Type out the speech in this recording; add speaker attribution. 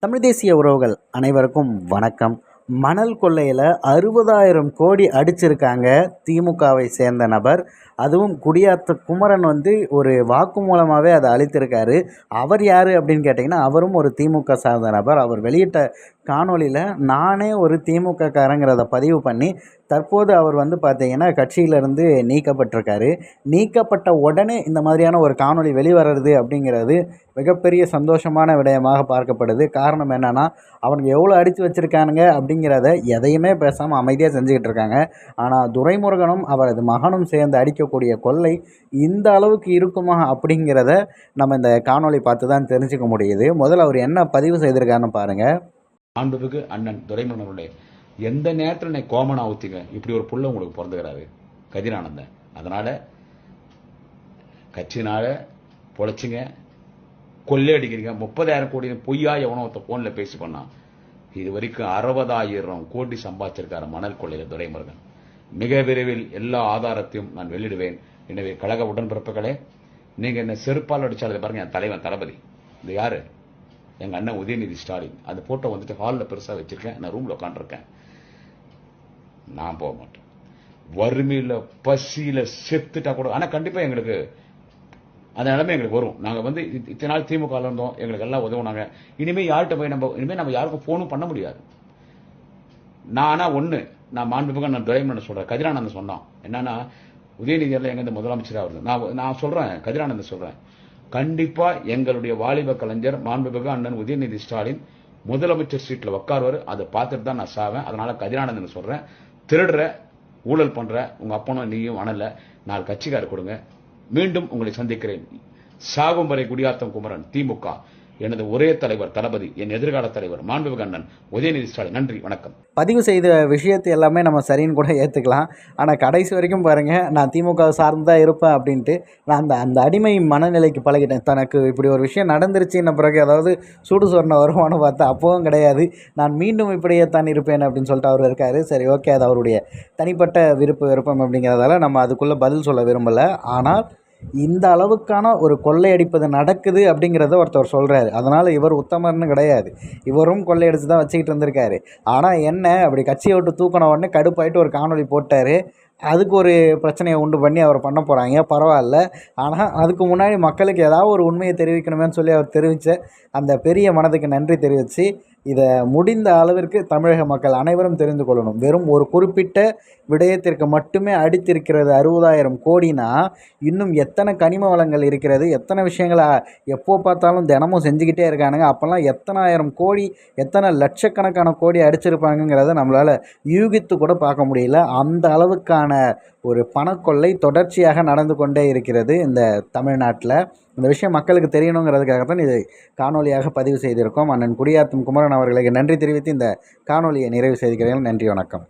Speaker 1: தமிழ் தேசிய உறவுகள் அனைவருக்கும் வணக்கம். மணல் கொள்ளையில் அறுபதாயிரம் கோடி அடிச்சிருக்காங்க திமுகவை சேர்ந்த நபர். அதுவும் குடியாத்த குமரன் வந்து ஒரு வாக்குமூலமாகவே அதை அளித்திருக்காரு அவர் யார் அப்படின்னு கேட்டிங்கன்னா அவரும் ஒரு திமுக சார்ந்த நபர். அவர் வெளியிட்ட காணொளியில் நானே ஒரு திமுக காரங்கிறத பதிவு பண்ணி தற்போது அவர் வந்து பார்த்திங்கன்னா கட்சியிலேருந்து நீக்கப்பட்டிருக்காரு. நீக்கப்பட்ட உடனே இந்த மாதிரியான ஒரு காணொளி வெளிவரது அப்படிங்கிறது மிகப்பெரிய சந்தோஷமான விடயமாக பார்க்கப்படுது. காரணம் என்னென்னா அவனுக்கு எவ்வளோ அடித்து வச்சுருக்கானுங்க அப்படிங்கிறத எதையுமே பேசாமல் அமைதியாக செஞ்சுக்கிட்டு இருக்காங்க. ஆனால் துரைமுருகனும் அவரது மகனும் சேர்ந்து அடிக்கக்கூடிய கொள்ளை இந்த அளவுக்கு இருக்குமா அப்படிங்கிறத நம்ம இந்த காணொளி பார்த்து தான் தெரிஞ்சுக்க முடியுது. முதல்ல அவர் என்ன பதிவு செய்திருக்காருன்னு பாருங்கள்
Speaker 2: மாண்புமிகு அண்ணன் துரைமுருகனுடைய எந்த நேரத்தில் என்னை கோமன் ஊத்திங்க? இப்படி ஒரு புள்ள உங்களுக்கு பிறந்துக்கிறாரு கதிரானந்தன். அதனால கட்சினால பொழைச்சிங்க. கொள்ளையடிக்கிறீங்க முப்பதாயிரம் கோடி பொய்யா எவனோ ஒருத்த போன்ல பேசி பண்ணான். இது வரைக்கும் அறுபதாயிரம் கோடி சம்பாதிச்சிருக்காரு மணல் கொள்ளையில துரைமுருகன். மிக விரைவில் எல்லா ஆதாரத்தையும் நான் வெளியிடுவேன். எனவே கழக உடன்பிறப்புகளே நீங்க என்ன செருப்பால் அடிச்சாலே பாருங்க என் தலைவன் தளபதி. இது யாரு? எங்க அண்ணன் உதயநிதி ஸ்டாலின். அந்த போட்டோ வந்துட்டு ஹாலில் பெருசா வச்சிருக்கேன். நான் ரூம்ல உட்காந்துருக்கேன் நான் போக மாட்டேன். வறுமையில பசியில செத்துட்டா கூட ஆனா கண்டிப்பா எங்களுக்கு அந்த நிலைமை எங்களுக்கு வரும். நாங்க வந்து இத்தனை நாள் திமுக இருந்தோம். எங்களுக்கு எல்லாம் உதவுனாங்க. இனிமே யார்கிட்ட போய் நம்ம இனிமே நம்ம யாருக்கும் போனும் பண்ண முடியாது. நான் ஆனா ஒண்ணு நான் மாண்புமிகு நான் துரைமன் சொல்றேன். கதிரானந்தன் சொன்னான். என்னன்னா உதயநிதி எல்லாம் எங்க முதலமைச்சரா வருது? நான் நான் சொல்றேன். கதிரானந்தன் சொல்றேன். கண்டிப்பா எங்களுடைய வாலிப கலைஞர் மாண்புமிகு அண்ணன் உதயநிதி ஸ்டாலின் முதலமைச்சர் சீட்ல உட்காருவாரு அதை பார்த்துட்டு தான் நான் சாவேன். அதனால கதிரானந்தன் சொல்றேன். திருடுற ஊழல் பண்ற உங்க அப்பனும் நீயும் அணல நாலு கட்சிக்காரர் கொடுங்க. மீண்டும் உங்களை சந்திக்கிறேன். சாகும் வரை குடியாத்தம் குமரன் திமுக. எனது ஒரே தலைவர் தளபதி என் எதிர்கால தலைவர் மாண்புமிகு அண்ணன் உதயநிதி ஸ்டாலின். நன்றி வணக்கம்.
Speaker 1: பதிவு செய்த விஷயத்தை எல்லாமே நம்ம சரின்னு கூட ஏற்றுக்கலாம் ஆனால் கடைசி வரைக்கும் பாருங்கள் நான் திமுக சார்ந்து தான் இருப்பேன் அப்படின்ட்டு நான் அந்த அந்த அடிமை மனநிலைக்கு பழகிட்டேன். தனக்கு இப்படி ஒரு விஷயம் நடந்துருச்சுன்ன பிறகு அதாவது சூடு சொன்ன வருமானம் பார்த்தா அப்பவும் கிடையாது. நான் மீண்டும் இப்படியே தான் இருப்பேன் அப்படின்னு சொல்லிட்டு அவர் இருக்கார். சரி ஓகே அது அவருடைய தனிப்பட்ட விருப்ப விருப்பம் அப்படிங்கிறதால நம்ம அதுக்குள்ளே பதில் சொல்ல விரும்பலை. ஆனால் இந்த அளவுக்கான ஒரு கொள்ளையடிப்பது நடக்குது அப்படிங்கிறத ஒருத்தர் சொல்கிறாரு அதனால் இவர் உத்தமர்னு கிடையாது. இவரும் கொள்ளையடிச்சு தான் வச்சுக்கிட்டு இருந்திருக்காரு. ஆனால் என்ன அப்படி கட்சியை விட்டு தூக்கின உடனே கடுப்பாயிட்டு ஒரு காணொளி போட்டார். அதுக்கு ஒரு பிரச்சனையை உண்டு பண்ணி அவர் பண்ண போகிறாங்க பரவாயில்ல. ஆனால் அதுக்கு முன்னாடி மக்களுக்கு ஏதாவது ஒரு உண்மையை தெரிவிக்கணுமேன்னு சொல்லி அவர் தெரிவித்த அந்த பெரிய மனதுக்கு நன்றி தெரிவித்து இதை முடிந்த அளவிற்கு தமிழக மக்கள் அனைவரும் தெரிந்து கொள்ளணும். வெறும் ஒரு குறிப்பிட்ட விடயத்திற்கு மட்டுமே அடித்திருக்கிறது அறுபதாயிரம் கோடினா இன்னும் எத்தனை கனிம வளங்கள் இருக்கிறது? எத்தனை விஷயங்களை எப்போ பார்த்தாலும் தினமும் செஞ்சுக்கிட்டே இருக்கானுங்க. அப்போல்லாம் எத்தனாயிரம் கோடி எத்தனை லட்சக்கணக்கான கோடி அடிச்சிருப்பாங்கங்கிறத நம்மளால் யூகித்து கூட பார்க்க முடியல. அந்த அளவுக்கான ஒரு பணக்கொள்ளை தொடர்ச்சியாக நடந்து கொண்டே இருக்கிறது இந்த தமிழ்நாட்டில். இந்த விஷயம் மக்களுக்கு தெரியணுங்கிறதுக்காக தான் இதை காணொலியாக பதிவு செய்திருக்கோம். அண்ணன் குடியாத்தும் குமரன் அவர்களுக்கு நன்றி தெரிவித்து இந்த காணொலியை நிறைவு செய்திருக்கிறேன் நன்றி வணக்கம்.